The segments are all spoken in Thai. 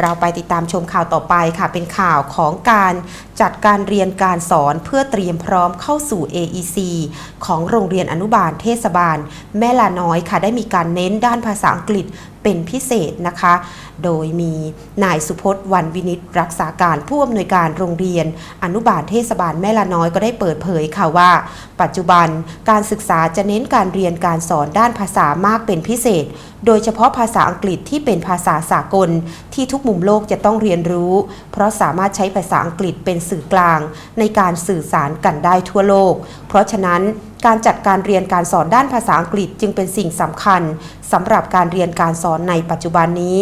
เราไปติดตามชมข่าวต่อไปค่ะ เป็นข่าวของการจัดการเรียนการสอนเพื่อเตรียมพร้อมเข้าสู่ AEC ของโรงเรียนอนุบาลเทศบาล แม่ลาน้อยค่ะ ได้มีการเน้นด้านภาษาอังกฤษ เป็นพิเศษนะคะ โดยมีนายสุพจน์วันวินิตรักษาการผู้อำนวยการโรงเรียน อนุบาลเทศบาลแม่ละน้อยก็ได้เปิดเผยค่ะว่า ปัจจุบันการศึกษาจะเน้นการเรียนการสอนด้านภาษามากเป็นพิเศษ โดยเฉพาะภาษาอังกฤษที่เป็นภาษาสากล ที่ทุกมุมโลกจะต้องเรียนรู้ เพราะสามารถใช้ภาษาอังกฤษเป็นสื่อกลาง ในการสื่อสารกันได้ทั่วโลก เพราะฉะนั้น การจัดการเรียนการสอนด้านภาษาอังกฤษจึงเป็นสิ่งสำคัญสำหรับการเรียนการสอนในปัจจุบันนี้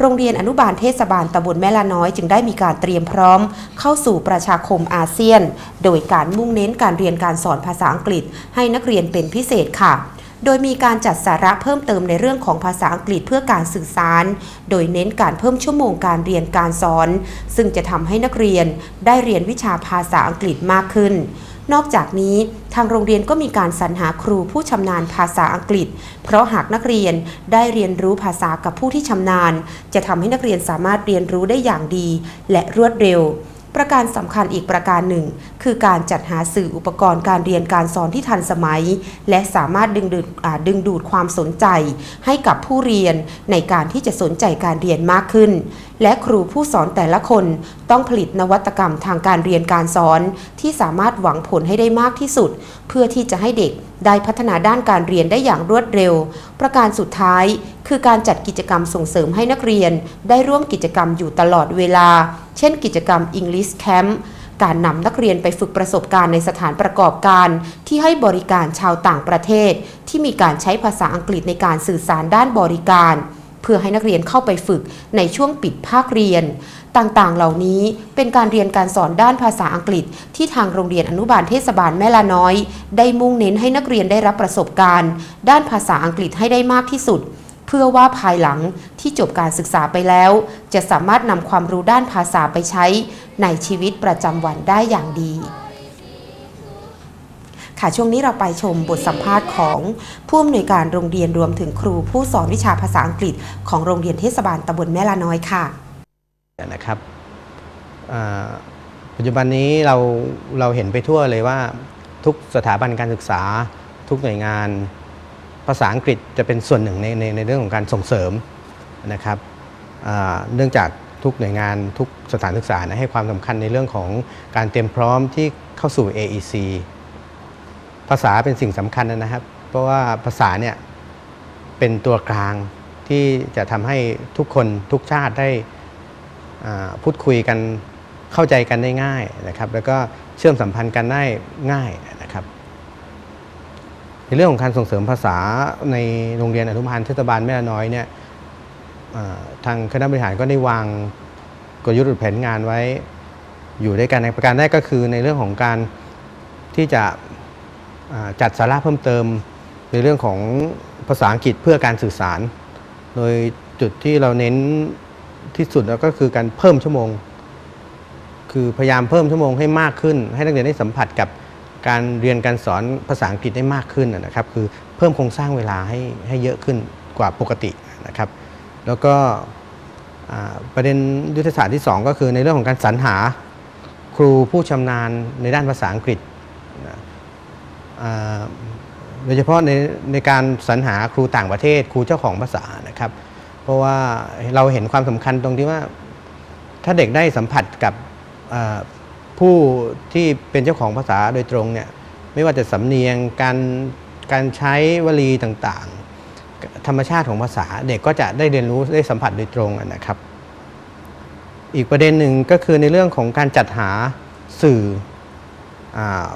โรงเรียนอนุบาลเทศบาลตำบลแม่ละน้อยจึงได้มีการเตรียมพร้อม เข้าสู่ประชาคมอาเซียน โดยการมุ่งเน้นการเรียนการสอนภาษาอังกฤษ ให้นักเรียนเป็นพิเศษค่ะ โดยมีการจัดสาระเพิ่มเติมในเรื่องของภาษาอังกฤษเพื่อการสื่อสาร โดยเน้นการเพิ่มชั่วโมงการเรียนการสอน ซึ่งจะทำให้นักเรียนได้เรียนวิชาภาษาอังกฤษมากขึ้นนอกจากนี้ทางโรงเรียนก็มีการสรรหาครูผู้ชำนาญภาษาอังกฤษ เพราะหากนักเรียนได้เรียนรู้ภาษากับผู้ที่ชำนาญ จะทำให้นักเรียนสามารถเรียนรู้ได้อย่างดี และรวดเร็ว ประการสำคัญอีกประการหนึ่ง คือการจัดหาสื่ออุปกรณ์การเรียนการสอนที่ทันสมัย และสามารถดึงดูดดึงดูดความสนใจ ให้กับผู้เรียนในการที่จะสนใจการเรียนมากขึ้น และครูผู้สอนแต่ละคนต้องผลิตนวัตกรรมทางการเรียนการสอน ที่สามารถหวังผลให้ได้มากที่สุด เพื่อที่จะให้เด็กได้พัฒนาด้านการเรียนได้อย่างรวดเร็ว ประการสุดท้าย คือการจัดกิจกรรมส่งเสริมให้นักเรียน ได้ร่วมกิจกรรมอยู่ตลอดเวลา เช่น กิจกรรม English Camp การนำนักเรียนไปฝึกประสบการณ์ในสถานประกอบการ ที่ให้บริการชาวต่างประเทศ ที่มีการใช้ภาษาอังกฤษในการสื่อสารด้านบริการ เพื่อให้นักเรียนเข้าไปฝึกในช่วงปิดภาคเรียน ต่างๆ เหล่านี้เป็นการเรียนการสอนด้านภาษาอังกฤษ ที่ทางโรงเรียนอนุบาลเทศบาลแม่ลาน้อย ได้มุ่งเน้นให้นักเรียนได้รับประสบการณ์ ด้านภาษาอังกฤษให้ได้มากที่สุด พื่อว่าภายหลังที่จบการศึกษาไปแล้ว จะสามารถนำความรู้ด้านภาษาไปใช้ในชีวิตประจำวันได้อย่างดี ค่ะช่วงนี้เราไปชมบทสัมภาษณ์ของผู้อำนวยการโรงเรียนรวมถึงครูผู้สอนวิชาภาษาอังกฤษ ของโรงเรียนเทศบาลตำบลแม่ลาน้อยค่ะนะครับปัจจุบันนี้เราเราเห็นไปทั่วเลยว่าทุกสถาบันการศึกษาทุกหน่วยงาน ภาษาอังกฤษจะเป็นส่วนหนึ่งในในในเรื่องของการส่งเสริมนะครับเนื่องจากทุกหน่วยงานทุกสถานศึกษานะให้ความสำคัญในเรื่องของการเตรียมพร้อมที่เข้าสู่ AEC ภาษาเป็นสิ่งสำคัญนะครับ เพราะว่าภาษาเนี่ยเป็นตัวกลางที่จะทำให้ทุกคนทุกชาติได้พูดคุยกันเข้าใจกันได้ง่ายนะครับ แล้วก็เชื่อมสัมพันธ์กันได้ง่าย ในเรื่องของการส่งเสริมภาษาในโรงเรียนอนุบาลเทศบาลแม่ละน้อยเนี่ยทางคณะบริหารก็ได้วางกลยุทธ์หรือแผนงานไว้อยู่ด้วยกันในประการแรกก็คือในเรื่องของการที่จะจัดสาระเพิ่มเติมในเรื่องของภาษาอังกฤษเพื่อการสื่อสาร โดยจุดที่เราเน้นที่สุดแล้วก็คือการเพิ่มชั่วโมง คือพยายามเพิ่มชั่วโมงให้มากขึ้น ให้นักเรียนได้สัมผัสกับ การเรียนการสอนภาษาอังกฤษได้มากขึ้นนะครับคือเพิ่มโครงสร้างเวลาให้ให้เยอะขึ้นกว่าปกตินะครับ แล้วก็ประเด็นยุทธศาสตร์ที่ 2 ก็คือในเรื่องของการสรรหาครูผู้ชำนาญในด้านภาษาอังกฤษโดยเฉพาะในในการสรรหาครูต่างประเทศครูเจ้าของภาษานะครับ เพราะว่าเราเห็นความสำคัญตรงที่ว่าถ้าเด็กได้สัมผัสกับ ผู้ที่เป็นเจ้าของภาษาโดยตรงเนี่ยไม่ว่าจะสำเนียงการการใช้วลีต่างๆ ธรรมชาติของภาษาเด็กก็จะได้เรียนรู้ได้สัมผัสโดยตรงนะครับ อีกประเด็นหนึ่งก็คือในเรื่องของการจัดหาสื่ออา